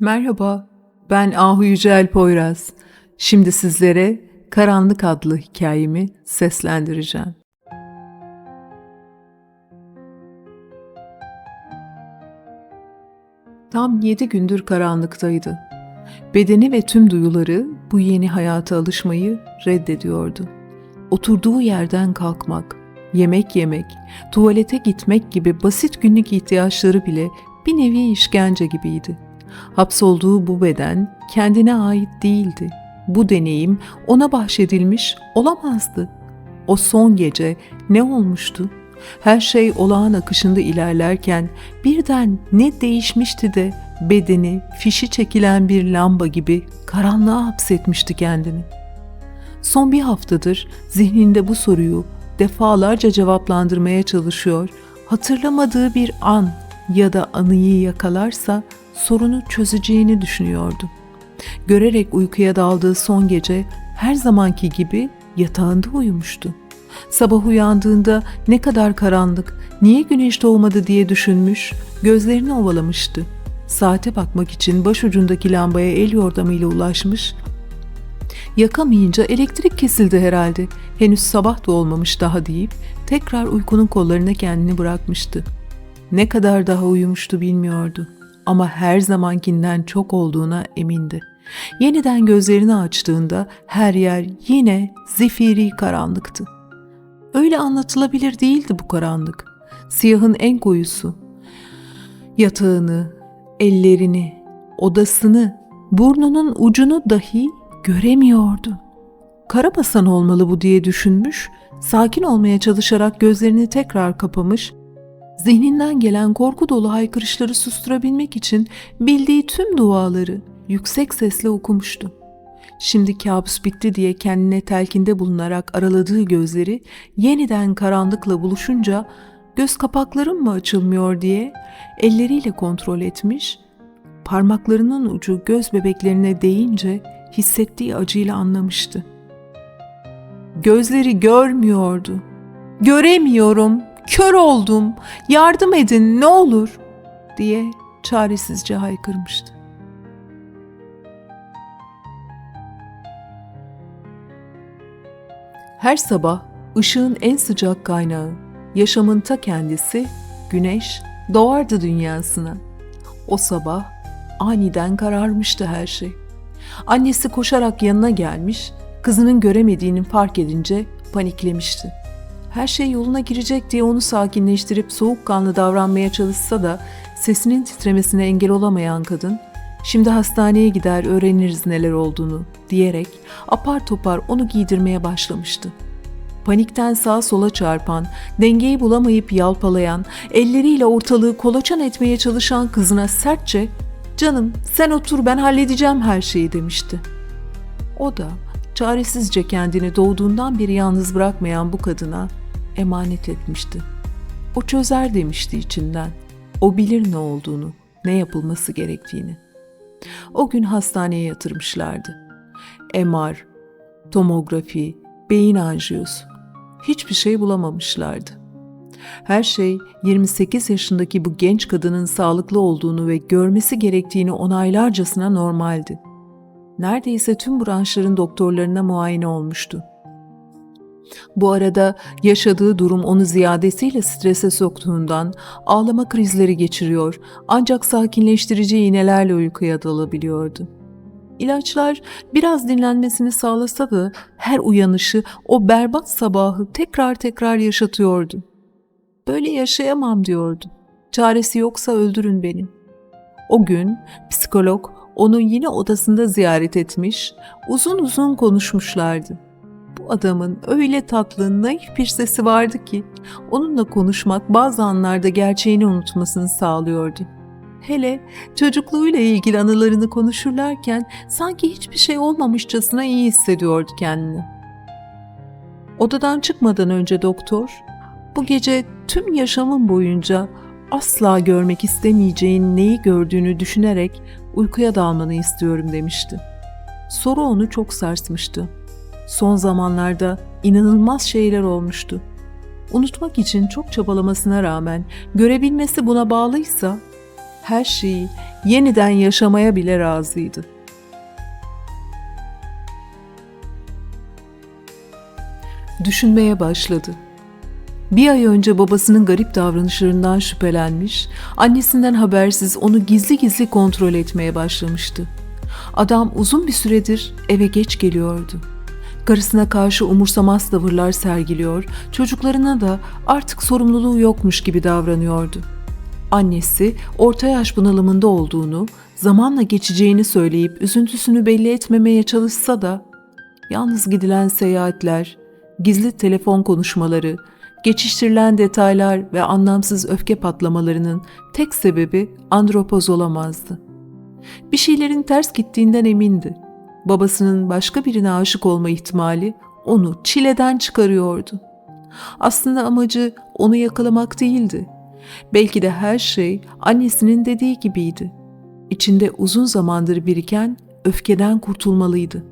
Merhaba, ben Ahu Yücel Poyraz. Şimdi sizlere Karanlık adlı hikayemi seslendireceğim. Tam yedi gündür karanlıktaydı. Bedeni ve tüm duyuları bu yeni hayata alışmayı reddediyordu. Oturduğu yerden kalkmak, yemek yemek, tuvalete gitmek gibi basit günlük ihtiyaçları bile bir nevi işkence gibiydi. Hapsolduğu bu beden kendine ait değildi. Bu deneyim ona bahşedilmiş olamazdı. O son gece ne olmuştu? Her şey olağan akışında ilerlerken birden ne değişmişti de bedeni fişi çekilen bir lamba gibi karanlığa hapsetmişti kendini. Son bir haftadır zihninde bu soruyu defalarca cevaplandırmaya çalışıyor, hatırlamadığı bir an ya da anıyı yakalarsa sorunu çözeceğini düşünüyordu. Görerek uykuya daldığı son gece her zamanki gibi yatağında uyumuştu. Sabah uyandığında ne kadar karanlık, niye güneş doğmadı diye düşünmüş, gözlerini ovalamıştı. Saate bakmak için başucundaki lambaya el yordamıyla ulaşmış, yakamayınca elektrik kesildi herhalde, henüz sabah da olmamış daha deyip tekrar uykunun kollarına kendini bırakmıştı. Ne kadar daha uyumuştu bilmiyordu ama her zamankinden çok olduğuna emindi. Yeniden gözlerini açtığında her yer yine zifiri karanlıktı. Öyle anlatılabilir değildi bu karanlık. Siyahın en koyusu. Yatağını, ellerini, odasını, burnunun ucunu dahi göremiyordu. Karabasan olmalı bu diye düşünmüş, sakin olmaya çalışarak gözlerini tekrar kapamış, zihninden gelen korku dolu haykırışları susturabilmek için bildiği tüm duaları yüksek sesle okumuştu. Şimdi kabus bitti diye kendine telkinde bulunarak araladığı gözleri yeniden karanlıkla buluşunca göz kapaklarım mı açılmıyor diye elleriyle kontrol etmiş, parmaklarının ucu göz bebeklerine değince hissettiği acıyla anlamıştı. Gözleri görmüyordu. Göremiyorum, kör oldum, yardım edin ne olur diye çaresizce haykırmıştı. Her sabah ışığın en sıcak kaynağı, yaşamın ta kendisi, güneş doğardı dünyasına. O sabah aniden kararmıştı her şey. Annesi koşarak yanına gelmiş, kızının göremediğini fark edince paniklemişti. Her şey yoluna girecek diye onu sakinleştirip soğukkanlı davranmaya çalışsa da sesinin titremesine engel olamayan kadın Şimdi hastaneye gider öğreniriz neler olduğunu diyerek apar topar onu giydirmeye başlamıştı. Panikten sağa sola çarpan, dengeyi bulamayıp yalpalayan, elleriyle ortalığı kolaçan etmeye çalışan kızına sertçe "Canım, sen otur ben halledeceğim her şeyi." demişti. O da çaresizce kendini doğduğundan beri yalnız bırakmayan bu kadına emanet etmişti. O çözer demişti içinden. O bilir ne olduğunu, ne yapılması gerektiğini. O gün hastaneye yatırmışlardı. MR, tomografi, beyin anjiyosu. Hiçbir şey bulamamışlardı. Her şey 28 yaşındaki bu genç kadının sağlıklı olduğunu ve görmesi gerektiğini onaylarcasına normaldi. Neredeyse tüm branşların doktorlarına muayene olmuştu. Bu arada yaşadığı durum onu ziyadesiyle strese soktuğundan ağlama krizleri geçiriyor ancak sakinleştirici iğnelerle uykuya dalabiliyordu. İlaçlar biraz dinlenmesini sağlasa da her uyanışı o berbat sabahı tekrar tekrar yaşatıyordu. Böyle yaşayamam diyordu. Çaresi yoksa öldürün beni. O gün psikolog onu yine odasında ziyaret etmiş, uzun uzun konuşmuşlardı bu adamın öyle tatlı, naif bir sesi vardı ki onunla konuşmak bazı anlarda gerçeğini unutmasını sağlıyordu. Hele çocukluğuyla ilgili anılarını konuşurlarken sanki hiçbir şey olmamışçasına iyi hissediyordu kendini. Odadan çıkmadan önce doktor, bu gece tüm yaşamın boyunca asla görmek istemeyeceğin neyi gördüğünü düşünerek uykuya dalmanı istiyorum demişti. Soru onu çok sarsmıştı. Son zamanlarda inanılmaz şeyler olmuştu. Unutmak için çok çabalamasına rağmen görebilmesi buna bağlıysa her şeyi yeniden yaşamaya bile razıydı. Düşünmeye başladı. Bir ay önce babasının garip davranışlarından şüphelenmiş, annesinden habersiz onu gizli gizli kontrol etmeye başlamıştı. Adam uzun bir süredir eve geç geliyordu. Karısına karşı umursamaz tavırlar sergiliyor, çocuklarına da artık sorumluluğu yokmuş gibi davranıyordu. Annesi orta yaş bunalımında olduğunu, zamanla geçeceğini söyleyip üzüntüsünü belli etmemeye çalışsa da yalnız gidilen seyahatler, gizli telefon konuşmaları, geçiştirilen detaylar ve anlamsız öfke patlamalarının tek sebebi andropoz olamazdı. Bir şeylerin ters gittiğinden emindi. Babasının başka birine aşık olma ihtimali onu çileden çıkarıyordu. Aslında amacı onu yakalamak değildi. Belki de her şey annesinin dediği gibiydi. İçinde uzun zamandır biriken öfkeden kurtulmalıydı.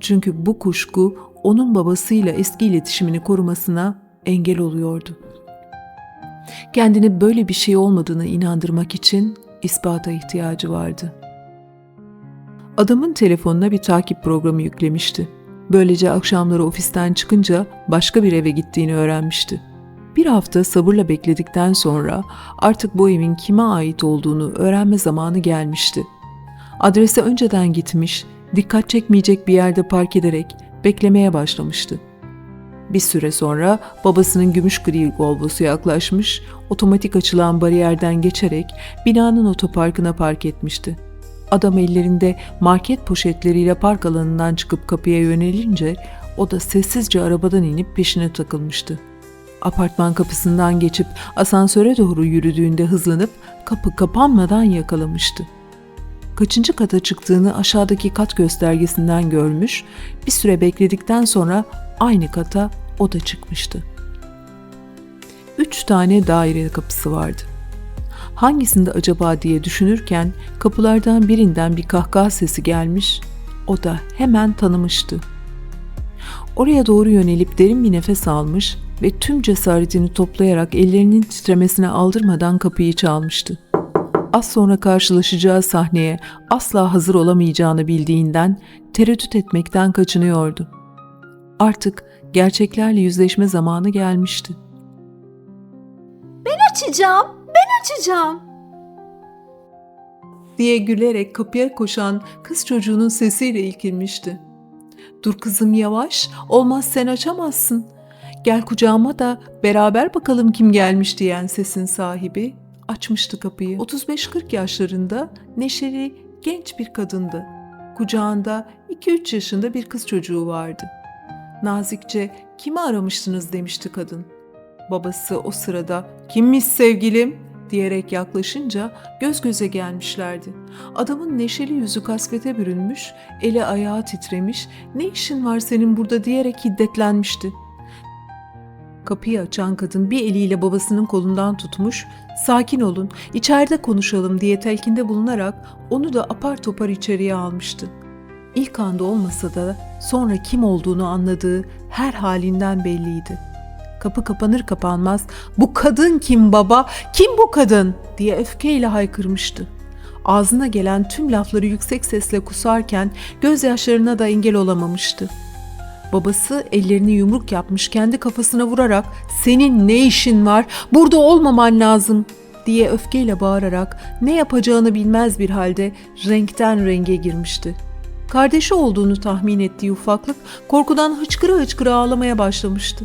Çünkü bu kuşku onun babasıyla eski iletişimini korumasına engel oluyordu. Kendini böyle bir şey olmadığını inandırmak için ispata ihtiyacı vardı. Adamın telefonuna bir takip programı yüklemişti. Böylece akşamları ofisten çıkınca başka bir eve gittiğini öğrenmişti. Bir hafta sabırla bekledikten sonra artık bu evin kime ait olduğunu öğrenme zamanı gelmişti. Adrese önceden gitmiş, dikkat çekmeyecek bir yerde park ederek beklemeye başlamıştı. Bir süre sonra babasının gümüş gri Volvo'su yaklaşmış, otomatik açılan bariyerden geçerek binanın otoparkına park etmişti. Adam ellerinde market poşetleriyle park alanından çıkıp kapıya yönelince o da sessizce arabadan inip peşine takılmıştı. Apartman kapısından geçip asansöre doğru yürüdüğünde hızlanıp kapı kapanmadan yakalamıştı. Kaçıncı kata çıktığını aşağıdaki kat göstergesinden görmüş, bir süre bekledikten sonra aynı kata o da çıkmıştı. Üç tane daire kapısı vardı. Hangisinde acaba diye düşünürken kapılardan birinden bir kahkaha sesi gelmiş, o da hemen tanımıştı. Oraya doğru yönelip derin bir nefes almış ve tüm cesaretini toplayarak ellerinin titremesine aldırmadan kapıyı çalmıştı. Az sonra karşılaşacağı sahneye asla hazır olamayacağını bildiğinden tereddüt etmekten kaçınıyordu. Artık gerçeklerle yüzleşme zamanı gelmişti. Açacağım, ben açacağım. diye gülerek kapıya koşan kız çocuğunun sesiyle ilkilmişti. Dur kızım yavaş, olmaz sen açamazsın. Gel kucağıma da beraber bakalım kim gelmiş diyen sesin sahibi açmıştı kapıyı. 35-40 yaşlarında neşeli genç bir kadındı. Kucağında 2-3 yaşında bir kız çocuğu vardı. Nazikçe kimi aramıştınız demişti kadın. Babası o sırada kimmiş sevgilim diyerek yaklaşınca göz göze gelmişlerdi. Adamın neşeli yüzü kasvete bürünmüş, eli ayağı titremiş, ne işin var senin burada diyerek hiddetlenmişti. Kapıyı açan kadın bir eliyle babasının kolundan tutmuş, sakin olun, içeride konuşalım diye telkinde bulunarak onu da apar topar içeriye almıştı. İlk anda olmasa da sonra kim olduğunu anladığı her halinden belliydi. Kapı kapanır kapanmaz bu kadın kim baba, kim bu kadın diye öfkeyle haykırmıştı. Ağzına gelen tüm lafları yüksek sesle kusarken gözyaşlarına da engel olamamıştı. Babası ellerini yumruk yapmış kendi kafasına vurarak senin ne işin var burada olmaman lazım diye öfkeyle bağırarak ne yapacağını bilmez bir halde renkten renge girmişti. Kardeşi olduğunu tahmin ettiği ufaklık korkudan hıçkıra hıçkıra ağlamaya başlamıştı.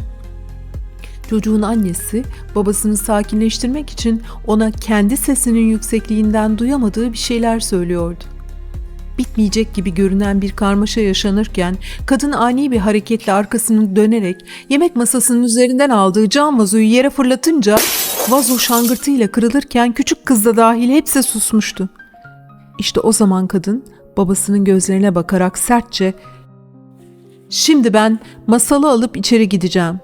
Çocuğun annesi babasını sakinleştirmek için ona kendi sesinin yüksekliğinden duyamadığı bir şeyler söylüyordu. Bitmeyecek gibi görünen bir karmaşa yaşanırken kadın ani bir hareketle arkasını dönerek yemek masasının üzerinden aldığı cam vazoyu yere fırlatınca vazo şangırtıyla kırılırken küçük kız da dahil hepsi susmuştu. İşte o zaman kadın babasının gözlerine bakarak sertçe ''Şimdi ben masalı alıp içeri gideceğim.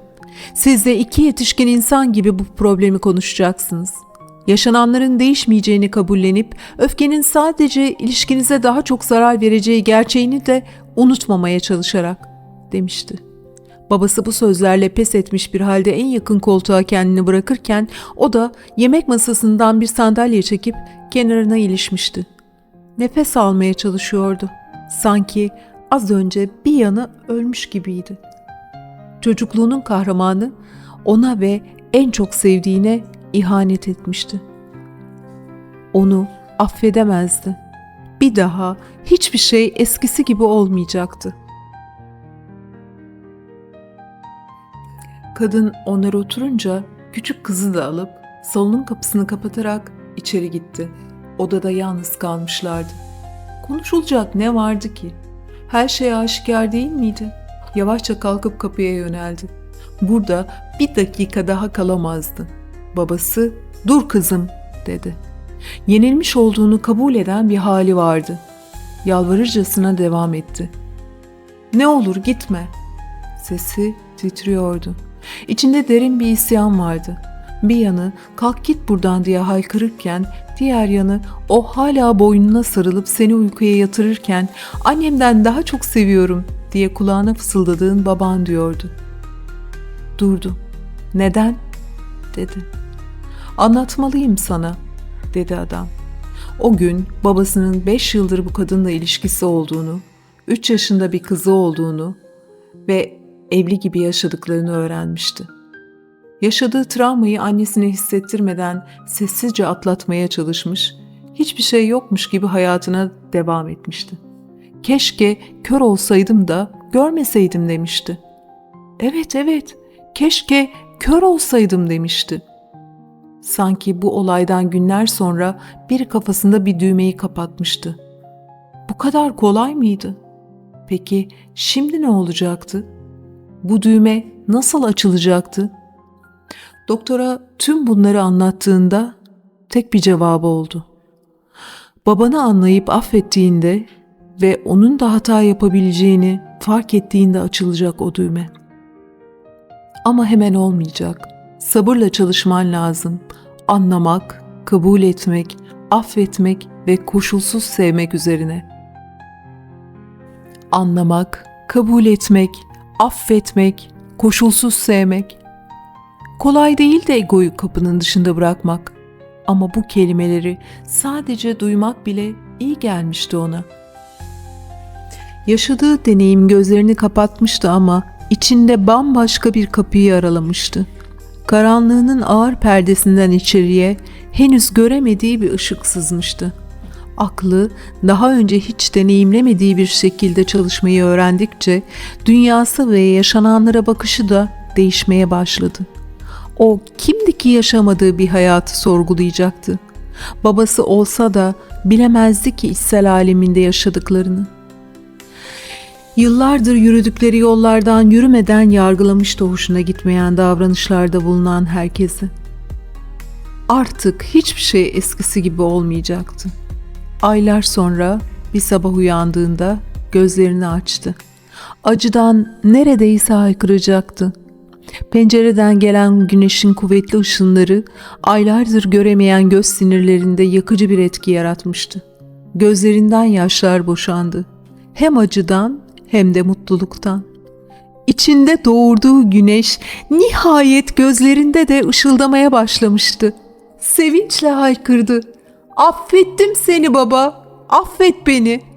Siz de iki yetişkin insan gibi bu problemi konuşacaksınız. Yaşananların değişmeyeceğini kabullenip öfkenin sadece ilişkinize daha çok zarar vereceği gerçeğini de unutmamaya çalışarak demişti. Babası bu sözlerle pes etmiş bir halde en yakın koltuğa kendini bırakırken o da yemek masasından bir sandalye çekip kenarına ilişmişti. Nefes almaya çalışıyordu. Sanki az önce bir yanı ölmüş gibiydi. Çocukluğunun kahramanı ona ve en çok sevdiğine ihanet etmişti. Onu affedemezdi. Bir daha hiçbir şey eskisi gibi olmayacaktı. Kadın onlara oturunca küçük kızı da alıp salonun kapısını kapatarak içeri gitti. Odada yalnız kalmışlardı. Konuşulacak ne vardı ki? Her şey aşikar değil miydi? Yavaşça kalkıp kapıya yöneldi. Burada bir dakika daha kalamazdı. Babası, ''Dur kızım'' dedi. Yenilmiş olduğunu kabul eden bir hali vardı. Yalvarırcasına devam etti. ''Ne olur gitme.'' Sesi titriyordu. İçinde derin bir isyan vardı. Bir yanı kalk git buradan diye haykırırken diğer yanı o hala boynuna sarılıp seni uykuya yatırırken annemden daha çok seviyorum diye kulağına fısıldadığın baban diyordu. Durdu. Neden? dedi. Anlatmalıyım sana dedi adam. O gün babasının beş yıldır bu kadınla ilişkisi olduğunu, üç yaşında bir kızı olduğunu ve evli gibi yaşadıklarını öğrenmişti. Yaşadığı travmayı annesine hissettirmeden sessizce atlatmaya çalışmış, hiçbir şey yokmuş gibi hayatına devam etmişti. Keşke kör olsaydım da görmeseydim demişti. Evet evet, keşke kör olsaydım demişti. Sanki bu olaydan günler sonra biri kafasında bir düğmeyi kapatmıştı. Bu kadar kolay mıydı? Peki şimdi ne olacaktı? Bu düğme nasıl açılacaktı? Doktora tüm bunları anlattığında tek bir cevabı oldu. Babanı anlayıp affettiğinde ve onun da hata yapabileceğini fark ettiğinde açılacak o düğme. Ama hemen olmayacak. Sabırla çalışman lazım. Anlamak, kabul etmek, affetmek ve koşulsuz sevmek üzerine. Anlamak, kabul etmek, affetmek, koşulsuz sevmek. Kolay değil de egoyu kapının dışında bırakmak. Ama bu kelimeleri sadece duymak bile iyi gelmişti ona. Yaşadığı deneyim gözlerini kapatmıştı ama içinde bambaşka bir kapıyı aralamıştı. Karanlığının ağır perdesinden içeriye henüz göremediği bir ışık sızmıştı. Aklı daha önce hiç deneyimlemediği bir şekilde çalışmayı öğrendikçe dünyası ve yaşananlara bakışı da değişmeye başladı. O kimdi ki yaşamadığı bir hayatı sorgulayacaktı. Babası olsa da bilemezdi ki içsel aleminde yaşadıklarını. Yıllardır yürüdükleri yollardan yürümeden yargılamıştı hoşuna gitmeyen davranışlarda bulunan herkesi. Artık hiçbir şey eskisi gibi olmayacaktı. Aylar sonra bir sabah uyandığında gözlerini açtı. Acıdan neredeyse haykıracaktı. Pencereden gelen güneşin kuvvetli ışınları aylardır göremeyen göz sinirlerinde yakıcı bir etki yaratmıştı. Gözlerinden yaşlar boşandı. Hem acıdan hem de mutluluktan. İçinde doğurduğu güneş nihayet gözlerinde de ışıldamaya başlamıştı. Sevinçle haykırdı. Affettim seni baba, affet beni.